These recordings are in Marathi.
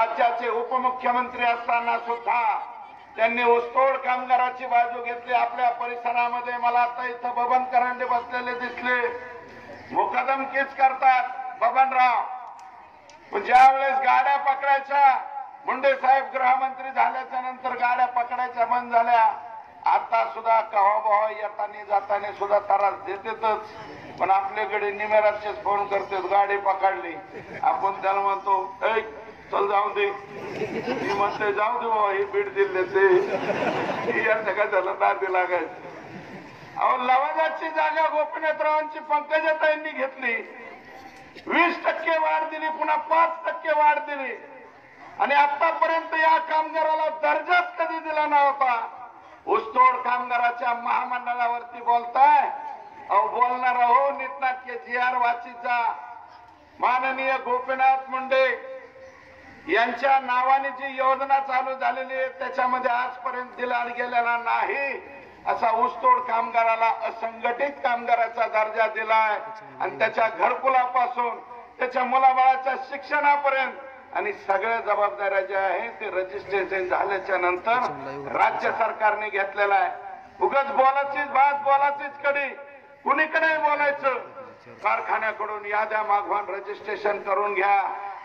राज्याचे उपमुख्यमंत्री असताना सुद्धा त्यांनी ऊसतोड कामगाराची बाजू घेतली. आपल्या परिसरामध्ये मला आता इथं बबन करांडे बसलेले दिसले. मुकदम किच करतात बबनराव. पण गाड्या पकडायच्या मुंडे साहेब गृहमंत्री झाल्याच्यानंतर गाड्या पकडायच्या बंद झाल्या. आता सुद्धा कवा बवा येताना जाताना सुद्धा त्रास देतेतच. पण आपल्याकडे निमेराचेच फोन करतात गाडी पकडली. आपण त्याला म्हणतो "ऐ, चल जाऊ दे. मी म्हणते जाऊ दे बाबा ही बीड जिल्ह्याचे. ही या सगळ्या नादी लागायची. अहो लवाजाची जागा गोपीनाथरावांची पंकजाताईंनी घेतली. वीस टक्के वाढ दिली पुन्हा पाच टक्के वाढ दिली. आणि आतापर्यंत या कामगाराला दर्जाच कधी दिला नव्हता. ऊसतोड कामगाराच्या महामंडळावरती बोलताय. अहो बोलणार हो नीटनाटके जी आर वाचीचा. माननीय गोपीनाथ मुंडे यांच्या नावाने जी योजना चालू झालेली आहे त्याच्यामध्ये आजपर्यंत दिला गेलेला नाही. असा ऊसतोड कामगाराला असंघटित कामगाराचा दर्जा दिलाय. आणि त्याच्या घरकुलापासून त्याच्या मुलाबाळाच्या शिक्षणापर्यंत. आणि सगळ्या जबाबदाऱ्या ज्या आहेत ते रजिस्ट्रेशन झाल्याच्यानंतर राज्य सरकारने घेतलेला आहे. उगाच बोलाचीच भात बोलाचीच कडी. कुणीकडे बोलायचं? कारखान्याकडून याद्या मागवान रजिस्ट्रेशन करून घ्या.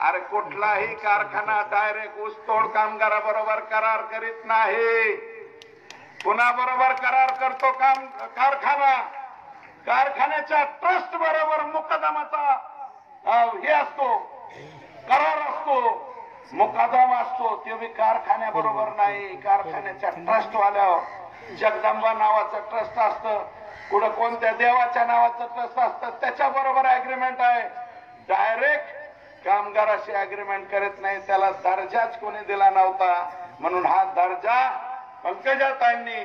अरे कुठलाही कारखाना डायरेक्ट ऊसतोड कामगाराबरोबर करार करीत नाही. पुन्हा बरोबर करार करतो काम कारखाना? कारखान्याच्या ट्रस्ट बरोबर मुकदमाचा हे असतो करार असतो. मुकादम असतो ते बी कारखान्याबरोबर नाही. कारखान्याच्या ट्रस्ट वाल्यावर जगदंबा नावाचं ट्रस्ट असतं. कुठं कोणत्या देवाच्या नावाचं ट्रस्ट असतं त्याच्या बरोबर अग्रीमेंट आहे डायरेक्ट कामगाराशी अग्रीमेंट करत नाही त्याला दर्जाच कोणी दिला नव्हता. म्हणून हा दर्जा पंकजाताईंनी